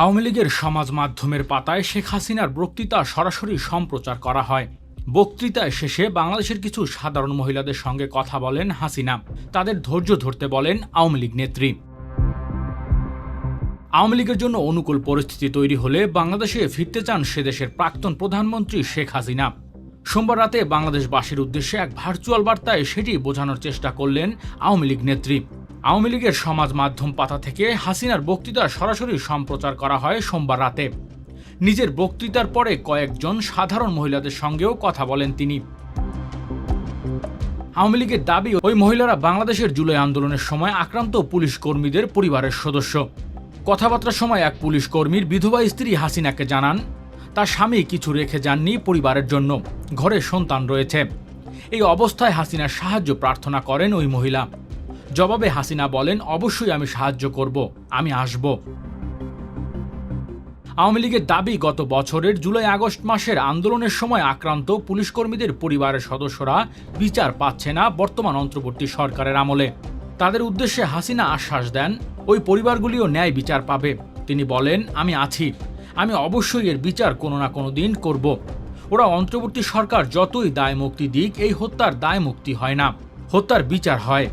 আওয়ামী লীগের সমাজ মাধ্যমের পাতায় শেখ হাসিনার বক্তৃতা সরাসরি সম্প্রচার করা হয়। বক্তৃতায় শেষে বাংলাদেশের কিছু সাধারণ মহিলাদের সঙ্গে কথা বলেন হাসিনা। তাদের ধৈর্য ধরতে বলেন আওয়ামী লীগ নেত্রী। আওয়ামী লীগের জন্য অনুকূল পরিস্থিতি তৈরি হলে বাংলাদেশে ফিরতে চান সে দেশের প্রাক্তন প্রধানমন্ত্রী শেখ হাসিনা। সোমবার রাতে বাংলাদেশবাসীর উদ্দেশ্যে এক ভার্চুয়াল বার্তায় সেটি বোঝানোর চেষ্টা করলেন আওয়ামী লীগ নেত্রী। আওয়ামী লীগের সমাজ মাধ্যম পাতা থেকে হাসিনার বক্তৃতা সরাসরি সম্প্রচার করা হয় সোমবার রাতে। নিজের বক্তৃতার পরে কয়েকজন সাধারণ মহিলাদের সঙ্গেও কথা বলেন তিনি। আওয়ামী লীগের দাবি, ওই মহিলারা বাংলাদেশের জুলাই আন্দোলনের সময় আক্রান্ত পুলিশ কর্মীদের পরিবারের সদস্য। কথাবার্তার সময় এক পুলিশ কর্মীর বিধবা স্ত্রী হাসিনাকে জানান, তার স্বামী কিছু রেখে যাননি পরিবারের জন্য। ঘরে সন্তান রয়েছে। এই অবস্থায় হাসিনার সাহায্য প্রার্থনা করেন ওই মহিলা। জবাবে হাসিনা বলেন, অবশ্যই আমি সাহায্য করব, আমি আসব। আওয়ামী লীগের দাবি, গত বছরের জুলাই আগস্ট মাসের আন্দোলনের সময় আক্রান্ত পুলিশ কর্মীদের পরিবারের সদস্যরা বিচার পাচ্ছে না বর্তমান অন্তর্বর্তী সরকারের আমলে। তাদের উদ্দেশ্যে হাসিনা আশ্বাস দেন, ওই পরিবারগুলিও ন্যায় বিচার পাবে। তিনি বলেন, আমি আছি, আমি অবশ্যই এর বিচার কোনো না কোনো দিন করব। ওরা অন্তর্বর্তী সরকার যতই দায় মুক্তি দিক, এই হত্যার দায় মুক্তি হয় না, হত্যার বিচার হয়।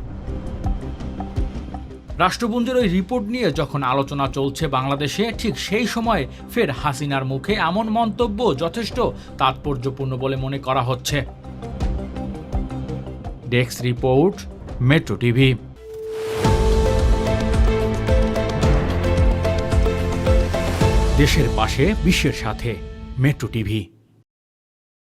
রাষ্ট্রপুঞ্জের ওই রিপোর্ট নিয়ে যখন আলোচনা চলছে বাংলাদেশে, ঠিক সেই সময় ফের হাসিনার মুখে এমন মন্তব্য যথেষ্ট তাৎপর্যপূর্ণ বলে মনে করা হচ্ছে। Desk report, metro TV. দেশের পাশে, বিশ্বের সাথে, মেট্রো টিভি।